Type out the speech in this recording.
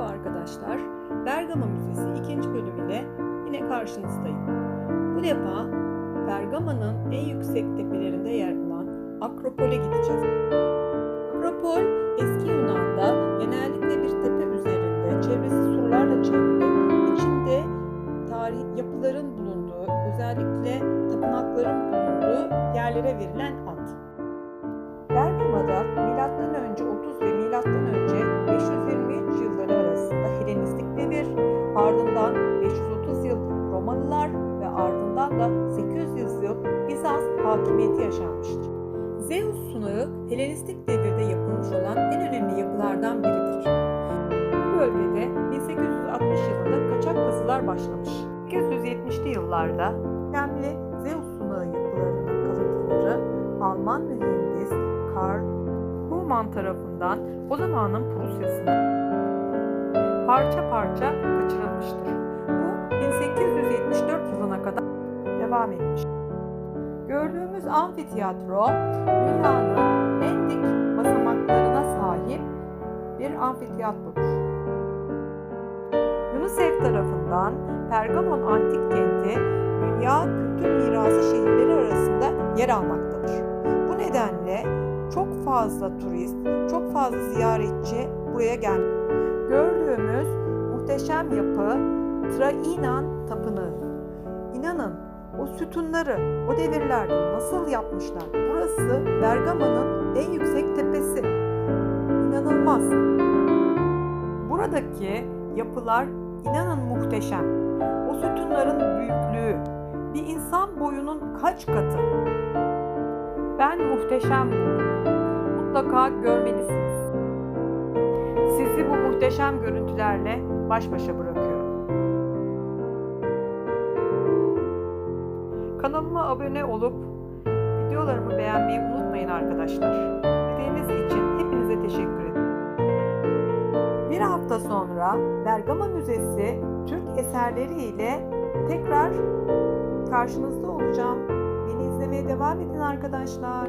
Merhaba arkadaşlar. Bergama Müzesi 2. bölümüyle yine karşınızdayım. Bu defa Bergama'nın en yüksek tepelerinde yer alan Akropol'e gideceğiz. Akropol eski Yunan'da genellikle bir tepe üzerinde çevresi surlarla çevrili, içinde tarih yapıların bulunduğu, özellikle tapınakların bulunduğu yerlere verilen ad. Bergama'da hakimiyeti yaşanmıştır. Zeus sunağı Helenistik devirde yapılmış olan en önemli yapılardan biridir. Bu bölgede 1860 yılında kaçak kazılar başlamış. 1870'li yıllarda önemli Zeus sunağı yapılarının kalıntıları Alman mühendis Karl Humann tarafından o zamanın Prusya'sına parça parça kaçırılmıştır. Bu 1874 yılına kadar devam etmiş. Gördüğümüz amfiteyatro dünyanın en dik basamaklarına sahip bir amfiteyatrodur. UNICEF tarafından Pergamon Antik Kenti Dünya Kültür Mirası şehirleri arasında yer almaktadır. Bu nedenle çok fazla turist, çok fazla ziyaretçi buraya gelmiş. Gördüğümüz muhteşem yapı Trainan Tapınağı. İnanın o sütunları o devirlerde nasıl yapmışlar? Burası Bergama'nın en yüksek tepesi. İnanılmaz. Buradaki yapılar inanın muhteşem. O sütunların büyüklüğü bir insan boyunun kaç katı? Ben muhteşem buldum. Mutlaka görmelisiniz. Sizi bu muhteşem görüntülerle baş başa bırakıyorum. Kanalıma abone olup videolarımı beğenmeyi unutmayın arkadaşlar. İzlediğiniz için hepinize teşekkür ederim. Bir hafta sonra Bergama Müzesi Türk eserleri ile tekrar karşınızda olacağım. Beni izlemeye devam edin arkadaşlar.